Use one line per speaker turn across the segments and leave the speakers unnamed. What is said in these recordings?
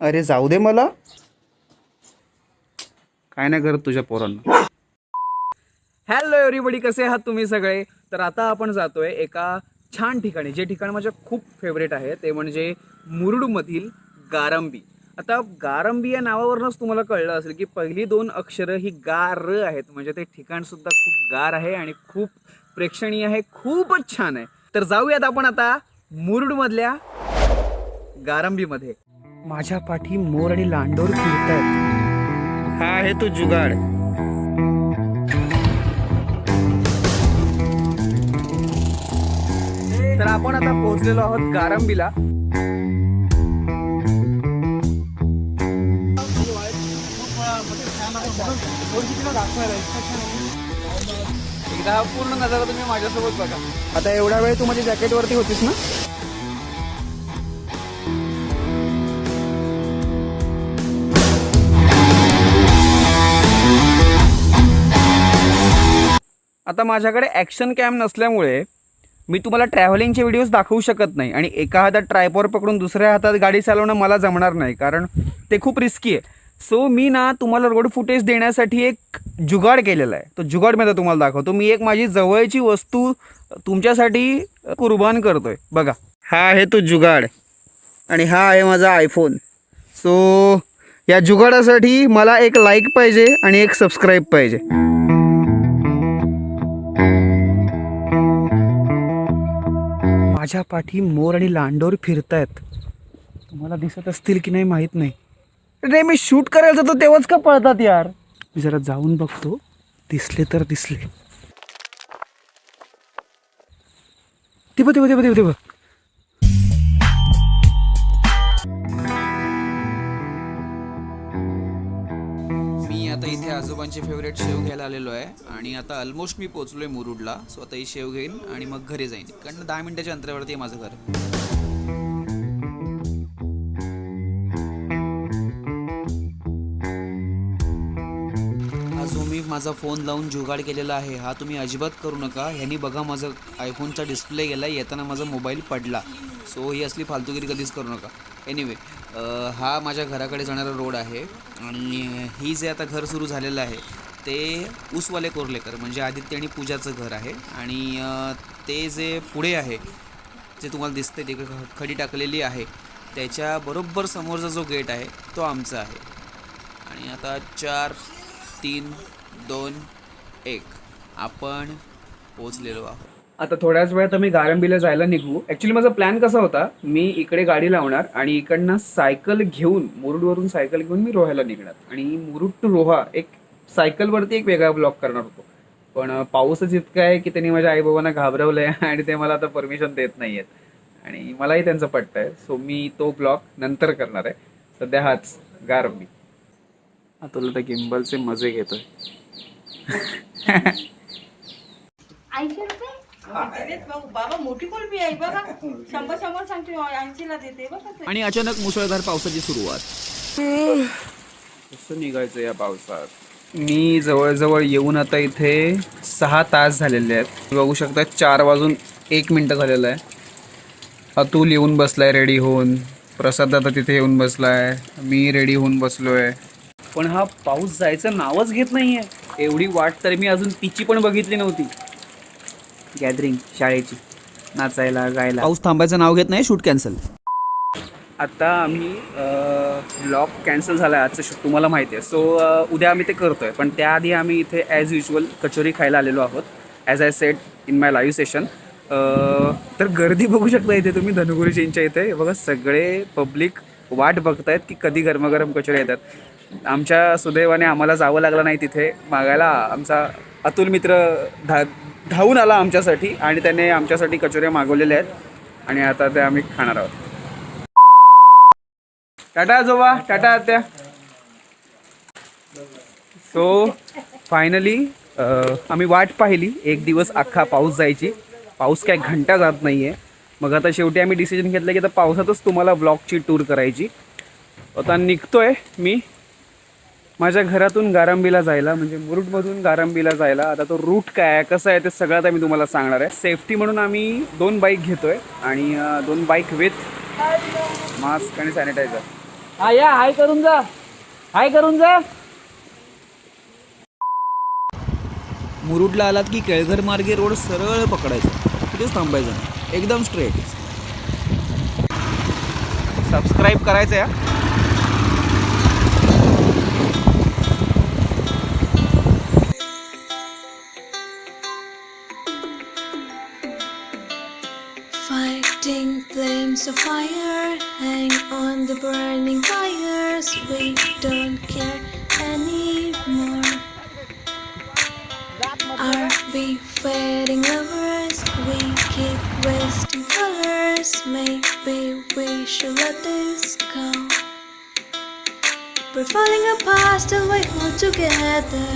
अरे जाऊ दे मला. काय नाही करत तुझ्या पोरांना.
हॅलो एव्हरीबडी कसे आहात तुम्ही सगळे? तर आता आपण जातोय एका छान ठिकाणी जे ठिकाण माझ्या खूप फेवरेट आहे ते म्हणजे मुरुडमधील गारंबी. आता गारंबी या नावावरूनच तुम्हाला कळलं असेल की पहिली दोन अक्षरं ही गार आहेत. म्हणजे ते ठिकाण सुद्धा खूप गार आहे आणि खूप प्रेक्षणीय आहे खूपच छान आहे. तर जाऊयात आपण आता मुरुडमधल्या गारंबीमध्ये. माझ्या पाठी मोर आणि लांडोर फिरतायत.
हा आहे तू जुगाड.
तर आपण आता पोहोचलेलो आहोत गारंबीला. एकदा पूर्ण नजारा तुम्ही माझ्यासोबत बघा. आता एवढा वेळ तू माझ्या जॅकेट वरती होतीस ना? आता माझ्याकडे ॲक्शन कॅम नसल्यामुळे मी तुम्हाला ट्रॅव्हलिंगचे व्हिडिओज दाखवू शकत नाही आणि एका हातात ट्रायपॉर पकडून दुसऱ्या हातात गाडी चालवणं मला जमणार नाही कारण ते खूप रिस्की आहे. सो मी ना तुम्हाला रोड फुटेज देण्यासाठी एक जुगाड केलेला आहे. तो जुगाड मी आता तुम्हाला दाखवतो. मी एक माझी जवळची वस्तू तुमच्यासाठी कुर्बान करतोय. बघा.
हा आहे तो जुगाड आणि हा आहे माझा आयफोन सो या जुगाडासाठी मला एक लाईक पाहिजे आणि एक सबस्क्राईब पाहिजे.
माझ्या पाठी मोर आणि लांडोर फिरतायत. तुम्हाला दिसत असतील की नाही माहीत नाही. रे मी शूट करायला जातो तेव्हाच का पळतात यार? मी जरा जाऊन बघतो. दिसले तर दिसले. ते बघ ते बघ ते बघ इथे फेवरेट शेव घ्यायला आलेलो आहे. आणि आता ऑलमोस्ट मी पोचलोय मुरुडला. सो आता ही शेव घेईन आणि मग घरी जाईन. कारण दहा मिनिटाच्या अंतरावरती आहे माझं घर. मी माझा फोन लावून जुगाड केलेला आहे हा तुम्ही अजिबात करू नका. ह्यानी बघा माझा आयफोनचा डिस्प्ले गेला येताना माझा मोबाईल पडला. सो ही असली फालतुगिरी कधीच करू नका. एनिवे हा माझ्या घराकडे जाणारा रोड आहे आणि ही जे आता घर सुरू झालेलं आहे ते ऊसवाले कोर्लेकर म्हणजे आदित्य आणि पूजाचं घर आहे. आणि ते जे पुढे आहे जे तुम्हाला दिसते ते ख- खडी टाकलेली आहे त्याच्या बरोबर समोरचा जो गेट आहे तो आमचा आहे. आणि आता चार तीन दोन एक आपण पोचलेलो आहोत. आता थोड्याच वेळात आम्ही गारंबीला जायला निघू. ॲक्च्युली माझा प्लॅन कसा होता मी इकडे गाडी लावणार आणि इकडनं सायकल घेऊन मुरुडवरून सायकल घेऊन मी रोह्याला निघणार. आणि मुरुड टू रोहा एक सायकलवरती एक वेगळा ब्लॉक करणार होतो. पण पाऊसच इतका आहे की त्यांनी माझ्या आईबाबांना घाबरवलंय आणि ते मला आता परमिशन देत नाही आहेत आणि मलाही त्यांचं पटतं आहे सो मी तो ब्लॉक नंतर करणार आहे. सध्या हाच गारंबी. तुला त्या गिम्बलचे मजे घेतोय.
मोठी कोलबी आहे. बघा शंभर शंभर सांगते ऐंशीला देते. बघा.
आणि अचानक मुसळधार पावसाची सुरुवात. कसं निघायचं या पावसात? मी जवळजवळ येऊन आता इथे सहा तास झालेले आहेत. बघू शकता चार वाजून एक मिनटं झालेलं आहे. अतुल येऊन बसलाय रेडी होऊन. प्रसाद आता तिथे येऊन बसलाय. मी रेडी होऊन बसलोय. पण हा पाऊस जायचं नावच घेत नाहीये. एवढी वाट तर मी अजून तिची पण बघितली नव्हती. गॅदरिंग शाळेची. नाचायला गायला. पाऊस थांबायचं नाव घेत नाही शूट कॅन्सल आता आम्ही ब्लॉग कॅन्सल झाला आहे आजचं शूट तुम्हाला माहिती आहे. सो उद्या आम्ही ते करतोय. पण त्याआधी आम्ही इथे ॲज युजल कचोरी खायला आलेलो आहोत. As I said in my live session तर गर्दी बघू शकता इथे तुम्ही धनुगुरुजींच्या इथे. बघा सगळे पब्लिक वाट बघतायत की कधी गरमागरम कचोऱ्या येतात. आमच्या सुदैवाने आम्हाला जावं लागलं नाही तिथे. मागायला आमचा अतुल मित्र धा धावून आला आमच्यासाठी आणि त्याने आमच्यासाठी कचोऱ्या मागवलेल्या आहेत. आणि आता त्या आम्ही खाणार आहोत. टाटा आजोबा टाटा आत्या. सो फायनली आम्ही वाट पाहिली. एक दिवस अख्खा पाऊस जायची. पाऊस काय घंटा जात नाही आहे मग आता शेवटी आम्ही डिसिजन घेतलं की आता पावसातच तुम्हाला ब्लॉगची टूर करायची. आता निघतोय मी. माझ्या घरातून गारंबीला जायला म्हणजे मुरुडमधून गारंबीला जायला आता तो रूट काय आहे कसं आहे ते सगळं आता मी तुम्हाला सांगणार आहे. सेफ्टी म्हणून आम्ही दोन बाईक घेतोय आणि दोन बाईक विथ मास्क आणि सॅनिटायझर
हा या हाय करून जा. हाय करून जा. मुरुडला आलात की केळघर मार्गे रोड सरळ पकडायचा. कुठेच थांबायचं. एकदम स्ट्रेट सबस्क्राईब करायचं या
Fighting flames of fire, hang on the burning fires. We don't care anymore. Are we fading lovers? We keep wasting colors. Maybe we should let this go. We're falling apart, still we hold together.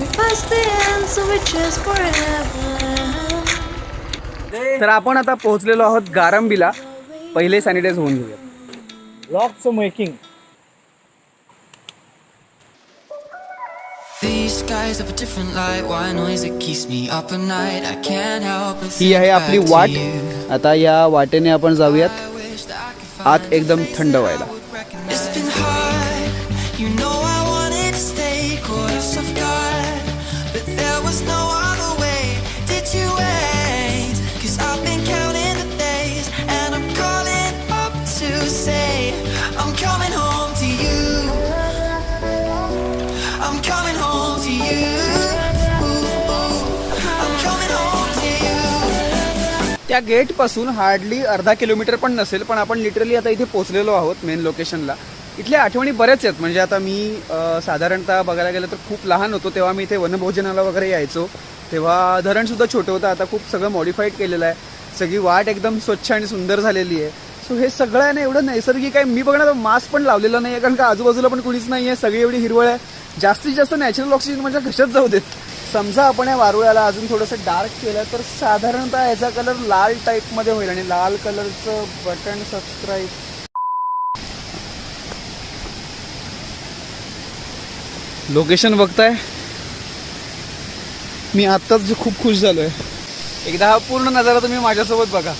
We pass the end, so we choose forever.
तर आपण आता पोहोचलेलो आहोत गारंबीला. पहिले sanitise होऊन घेऊया
लॉकच making
ही आहे आपली वाट. आता या वाटेने आपण जाऊयात. आत एकदम थंड व्हायला. त्या गेटपासून हार्डली अर्धा किलोमीटर पण नसेल पण आपण लिटरली आता इथे पोचलेलो आहोत मेन लोकेशनला इथल्या आठवणी बऱ्याच आहेत. म्हणजे आता मी साधारणतः बघायला गेलं तर खूप लहान होतो तेव्हा मी इथे वनभोजनाला वगैरे यायचो. तेव्हा धरणसुद्धा छोटं होतं. आता खूप सगळं मॉडिफाईड केलेलं आहे. सगळी वाट एकदम स्वच्छ आणि सुंदर झालेली आहे. सो हे सगळं आहे ना एवढं नैसर्गिक आहे. मी बघणार मास्क पण लावलेला नाही आहे कारण का आजूबाजूला पण कुणीच नाही आहे सगळी एवढी हिरवळ आहे. जास्तीत जास्त नॅचरल ऑक्सिजन माझ्या घशात जाऊ देत. समजा आपण या वारुळ्याला अजून थोडंसं डार्क केलं तर साधारणतः याचा कलर लाल टाईपमध्ये होईल आणि लाल कलरचं बटन सबस्क्राईब लोकेशन बघताय? मी आत्ताच खूप खुश झालोय. एकदा हा पूर्ण नजारा तुम्ही माझ्यासोबत बघा.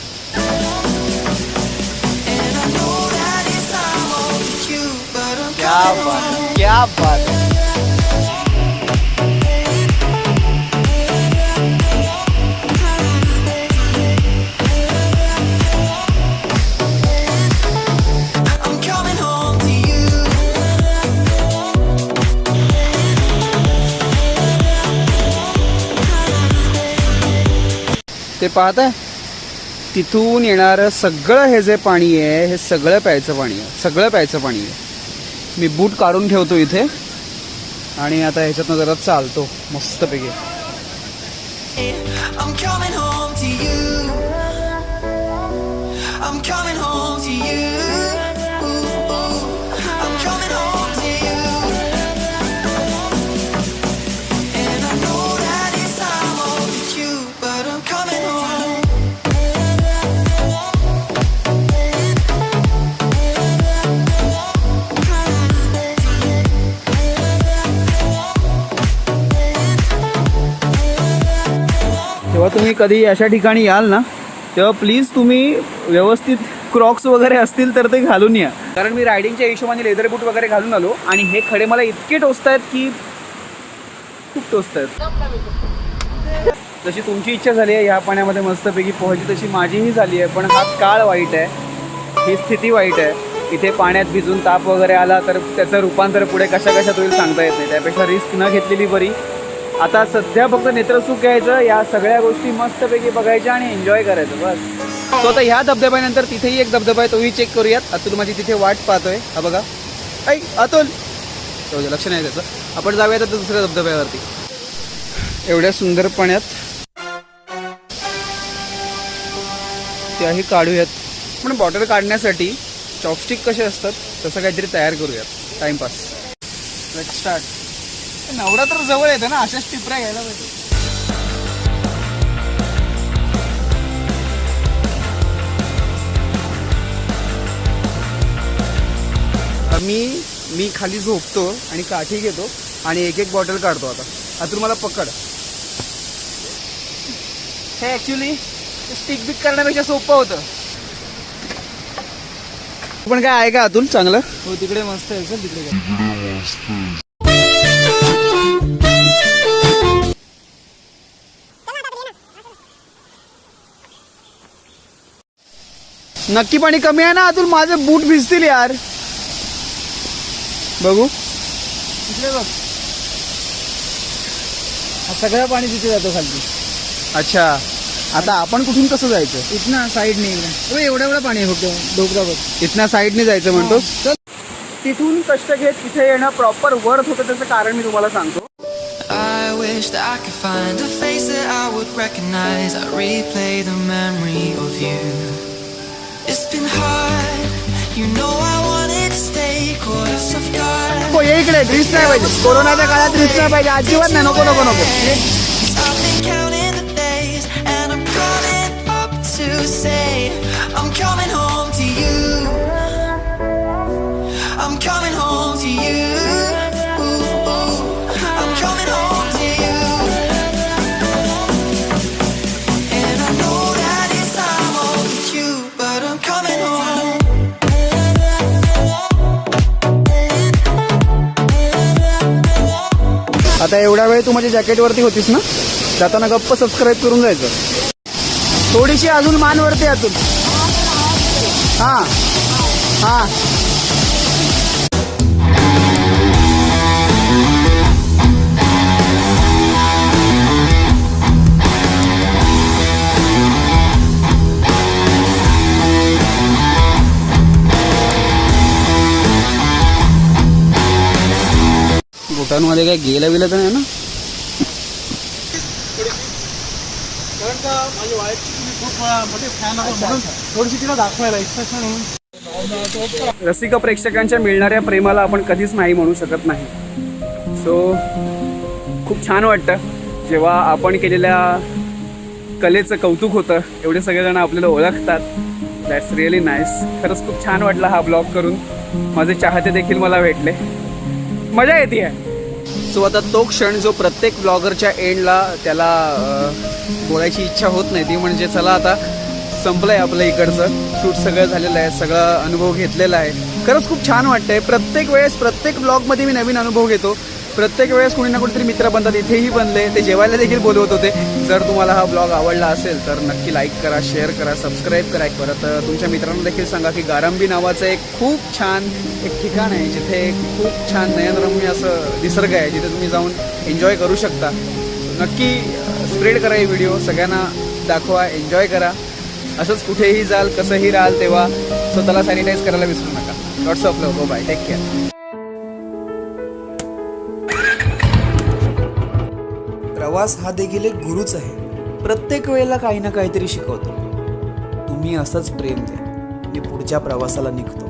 क्या बात क्या बात. ते पाहत आहे. तिथून येणारं सगळं हे जे पाणी आहे हे सगळं प्यायचं पाणी आहे. सगळं प्यायचं पाणी आहे. मी बूट काढून ठेवतो इथे. आणि आता ह्याच्यातनं जरा चालतो मस्तपैकी.
I'm coming home
तुम्ही कधी अशा ठिकाणी याल ना तेव्हा प्लीज तुम्ही व्यवस्थित क्रॉक्स वगैरे असतील तर ते घालून या. कारण मी रायडिंगच्या हिशोबाने लेदर बूट वगैरे घालून आलो आणि हे खडे मला इतके टोचत आहेत की खूप टोचत आहेत. जशी तुमची इच्छा झाली आहे ह्या पाण्यामध्ये मस्तपैकी पोहायची तशी माझीही झाली आहे पण हा काळ वाईट आहे. ही स्थिती वाईट आहे. इथे पाण्यात भिजून ताप वगैरे आला तर त्याचं रूपांतर पुढे कशा कशात होईल सांगता येत नाही. त्यापेक्षा रिस्क न घेतलेली बरी. आता सध्या फक्त नेत्रसुख घ्यायचं या सगळ्या गोष्टी मस्तपैकी बघायच्या आणि एन्जॉय करायचं बस. सो आता ह्या धबधब्यानंतर तिथेही एक धबधबा आहे तोही चेक करूयात. अतुल माझी तिथे वाट पाहतोय. हा बघा. ऐ अतुल! लक्ष नाही त्याचं. आपण जाऊयात आता दुसऱ्या धबधब्यावरती. एवढ्या सुंदर पाण्यात. त्याही काढूयात. पण बॉटल काढण्यासाठी चॉपस्टिक कसे असतात तसं काहीतरी तयार करूयात. टाइमपास लेट स्टार्ट नवरात्र जवळ येतं ना अशाच टिपऱ्या घ्यायला पाहिजे. मी मी खाली झोपतो आणि काठी घेतो आणि एक एक बॉटल काढतो आता. आता तुम्हाला पकड. हे ॲक्च्युली स्टिक बिक करण्यापेक्षा सोपं होतं. पण काय आहे का अतुल? चांगलं?
हो तिकडे मस्त आहे सर तिकडे
नक्की पाणी कमी आहे ना? अतुल माझे बूट भिजतील यार. बघू.
सगळं पाणी तिथे जातो खाली
अच्छा. आता आपण कुठून कसं जायचं?
इथनं साईडने इकडे. एवढं एवढं पाणी आहे फक्त. डोबरा बघ.
इथल्या साईडने जायचं म्हणतोस? तिथून कष्ट घेत तिथे येणं प्रॉपर वर्थ होतं त्याचं कारण मी तुम्हाला सांगतो.
I wish that I could find a face that I would recognize. I replay the memory of you. It's been hard, you know I wanted to stay caught us off guard.
हो ये इकडे risk नाही पाहिजे कोरोनाच्या काळात risk नाही पाहिजे अजिबात नाही नको नको नको आता एवढा वेळ तू माझ्या जॅकेटवरती होतीस ना? जाताना गप्प सबस्क्राईब करून जायचं. थोडीशी अजून मान वरती अजून हा. हा. शेतांमध्ये काय गेलं बिलं तर नाही ना? रसिक प्रेक्षकांच्या मिळणाऱ्या प्रेमाला आपण कधीच नाही म्हणू शकत नाही. सो खूप छान वाटतं. जेव्हा आपण केलेल्या कलेचं कौतुक होतं एवढे सगळेजण आपल्याला ओळखतात. दॅट्स रिअली नाईस खरंच खूप छान वाटलं हा ब्लॉग करून. माझे चाहते देखील मला भेटले. मजा येते. आहे सो आता तो क्षण जो प्रत्येक ब्लॉगरच्या एंडला त्याला बोलायची इच्छा होत नाही ती म्हणजे चला आता संपलं आहे आपलं इकडचं. शूट सगळं झालेलं आहे सगळा अनुभव घेतलेला आहे. खरंच खूप छान वाटतंय. प्रत्येक वेळेस प्रत्येक ब्लॉगमध्ये मी नवीन अनुभव घेतो. प्रत्येक वेळेस कुणी ना कुठेतरी मित्र बनतात इथेही बनले. ते जेवायला देखील बोलवत होते. जर तुम्हाला हा ब्लॉग आवडला असेल तर नक्की लाईक करा शेअर करा सबस्क्राईब करा परत. तुमच्या मित्रांना देखील सांगा की गारंबी नावाचं एक खूप छान एक ठिकाण आहे जिथे खूप छान नयनरम्य असं निसर्ग आहे जिथे तुम्ही जाऊन एन्जॉय करू शकता. नक्की स्प्रेड करा हे व्हिडिओ सगळ्यांना दाखवा एन्जॉय करा. असंच कुठेही जाल कसंही राहाल तेव्हा स्वतःला सॅनिटाईज करायला विसरू नका. Lots of bye take care
प्रवास हा देखील एक गुरुच आहे. प्रत्येक वेळेला काही ना काहीतरी शिकवतो. तुम्ही असंच प्रेम द्या मी पुढच्या प्रवासाला निघतो.